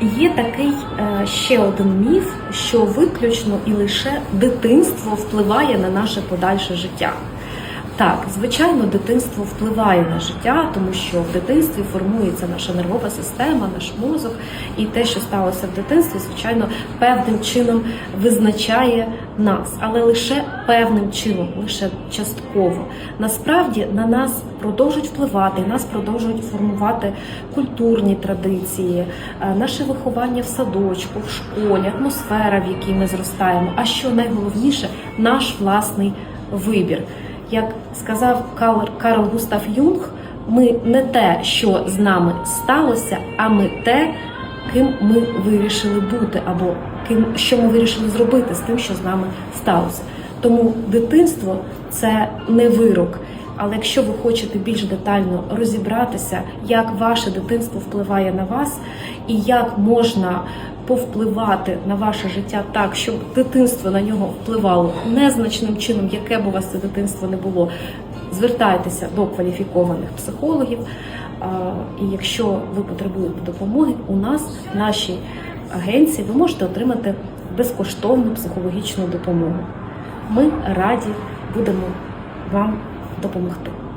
Є такий е, ще один міф, що виключно і лише дитинство впливає на наше подальше життя. Так, звичайно, дитинство впливає на життя, тому що в дитинстві формується наша нервова система, наш мозок, і те, що сталося в дитинстві, звичайно, певним чином визначає нас, але лише певним чином, лише частково. Насправді на нас продовжують впливати, нас продовжують формувати культурні традиції, е, наше виховання в садочку, в школі, атмосфера, в якій ми зростаємо. А що найголовніше, наш власний вибір. Як сказав Карл, Густав Юнг, ми не те, що з нами сталося, а ми те, ким ми вирішили бути, або ким що ми вирішили зробити з тим, що з нами сталося. Тому дитинство це не вирок. Але якщо ви хочете більш детально розібратися, як ваше дитинство впливає на вас, і як можна повпливати на ваше життя так, щоб дитинство на нього впливало незначним чином, яке б у вас це дитинство не було, звертайтеся до кваліфікованих психологів. І якщо ви потребуєте допомоги, у нас в нашій агенції ви можете отримати безкоштовну психологічну допомогу. Ми раді будемо вам допомогти.